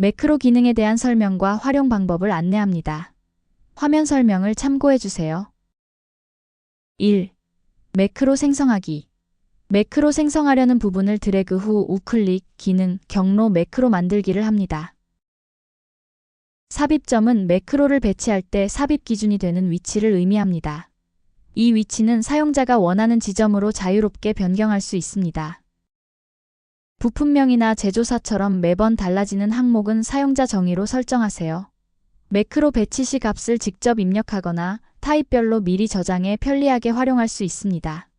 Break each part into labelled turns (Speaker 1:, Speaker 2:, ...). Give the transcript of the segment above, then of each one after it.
Speaker 1: 매크로 기능에 대한 설명과 활용 방법을 안내합니다. 화면 설명을 참고해 주세요. 1. 매크로 생성하기. 매크로 생성하려는 부분을 드래그 후 우클릭, 기능, 경로 매크로 만들기를 합니다. 삽입점은 매크로를 배치할 때 삽입 기준이 되는 위치를 의미합니다. 이 위치는 사용자가 원하는 지점으로 자유롭게 변경할 수 있습니다. 부품명이나 제조사처럼 매번 달라지는 항목은 사용자 정의로 설정하세요. 매크로 배치 시 값을 직접 입력하거나 타입별로 미리 저장해 편리하게 활용할 수 있습니다.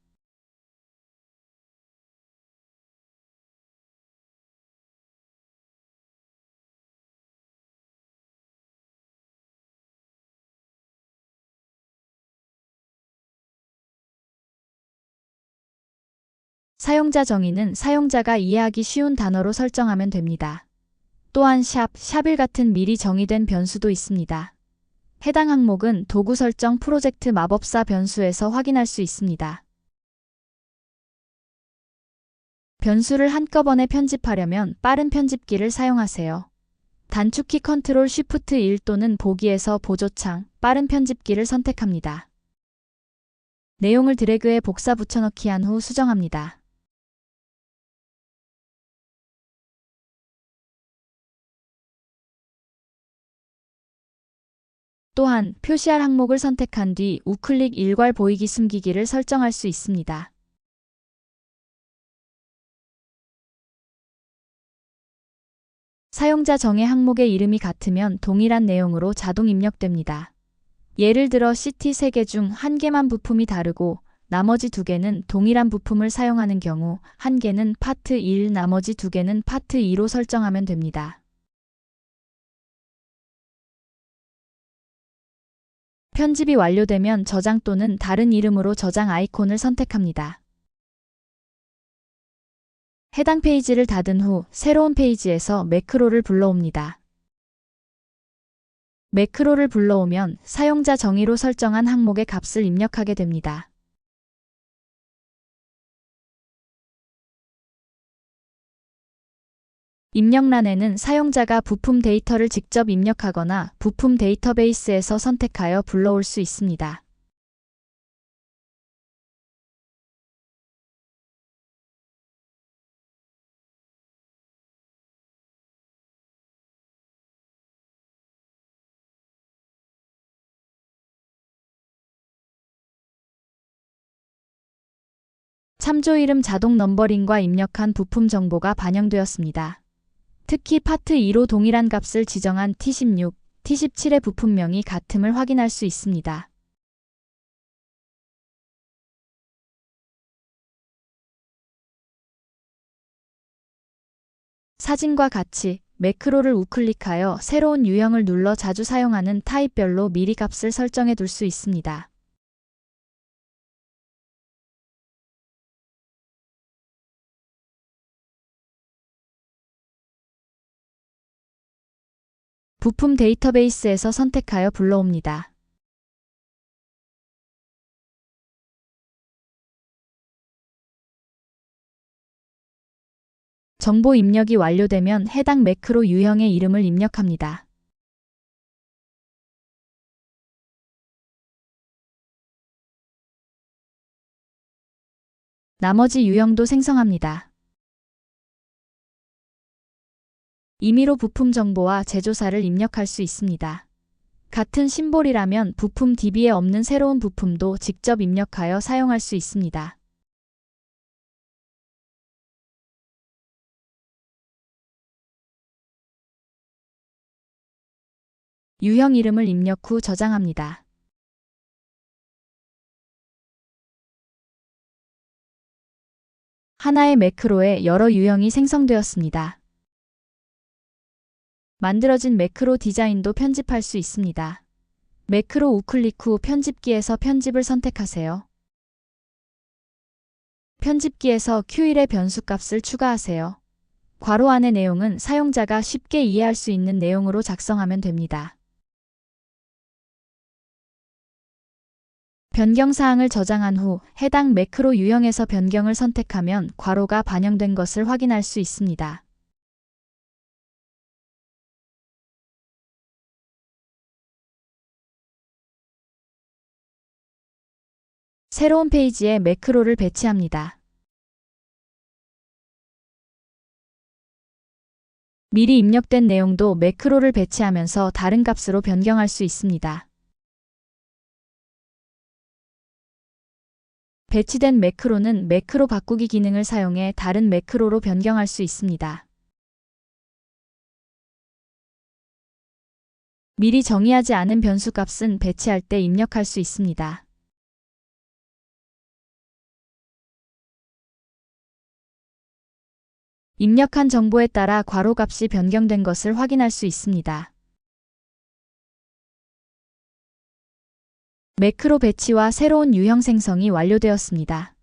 Speaker 1: 사용자 정의는 사용자가 이해하기 쉬운 단어로 설정하면 됩니다. 또한 샵, 샵일 같은 미리 정의된 변수도 있습니다. 해당 항목은 도구 설정 프로젝트 마법사 변수에서 확인할 수 있습니다. 변수를 한꺼번에 편집하려면 빠른 편집기를 사용하세요. 단축키 컨트롤 쉬프트 1 또는 보기에서 보조창, 빠른 편집기를 선택합니다. 내용을 드래그해 복사 붙여넣기 한 후 수정합니다. 또한 표시할 항목을 선택한 뒤 우클릭 일괄 보이기 숨기기를 설정할 수 있습니다. 사용자 정의 항목의 이름이 같으면 동일한 내용으로 자동 입력됩니다. 예를 들어 CT 3개 중 1개만 부품이 다르고 나머지 2개는 동일한 부품을 사용하는 경우 1개는 파트 1, 나머지 2개는 파트 2로 설정하면 됩니다. 편집이 완료되면 저장 또는 다른 이름으로 저장 아이콘을 선택합니다. 해당 페이지를 닫은 후 새로운 페이지에서 매크로를 불러옵니다. 매크로를 불러오면 사용자 정의로 설정한 항목의 값을 입력하게 됩니다. 입력란에는 사용자가 부품 데이터를 직접 입력하거나 부품 데이터베이스에서 선택하여 불러올 수 있습니다. 참조 이름 자동 넘버링과 입력한 부품 정보가 반영되었습니다. 특히 파트 2로 동일한 값을 지정한 T16, T17의 부품명이 같음을 확인할 수 있습니다. 사진과 같이 매크로를 우클릭하여 새로운 유형을 눌러 자주 사용하는 타입별로 미리 값을 설정해 둘 수 있습니다. 부품 데이터베이스에서 선택하여 불러옵니다. 정보 입력이 완료되면 해당 매크로 유형의 이름을 입력합니다. 나머지 유형도 생성합니다. 임의로 부품 정보와 제조사를 입력할 수 있습니다. 같은 심볼이라면 부품 DB에 없는 새로운 부품도 직접 입력하여 사용할 수 있습니다. 유형 이름을 입력 후 저장합니다. 하나의 매크로에 여러 유형이 생성되었습니다. 만들어진 매크로 디자인도 편집할 수 있습니다. 매크로 우클릭 후 편집기에서 편집을 선택하세요. 편집기에서 Q1의 변수값을 추가하세요. 괄호 안의 내용은 사용자가 쉽게 이해할 수 있는 내용으로 작성하면 됩니다. 변경사항을 저장한 후 해당 매크로 유형에서 변경을 선택하면 괄호가 반영된 것을 확인할 수 있습니다. 새로운 페이지에 매크로를 배치합니다. 미리 입력된 내용도 매크로를 배치하면서 다른 값으로 변경할 수 있습니다. 배치된 매크로는 매크로 바꾸기 기능을 사용해 다른 매크로로 변경할 수 있습니다. 미리 정의하지 않은 변수 값은 배치할 때 입력할 수 있습니다. 입력한 정보에 따라 괄호 값이 변경된 것을 확인할 수 있습니다. 매크로 배치와 새로운 유형 생성이 완료되었습니다.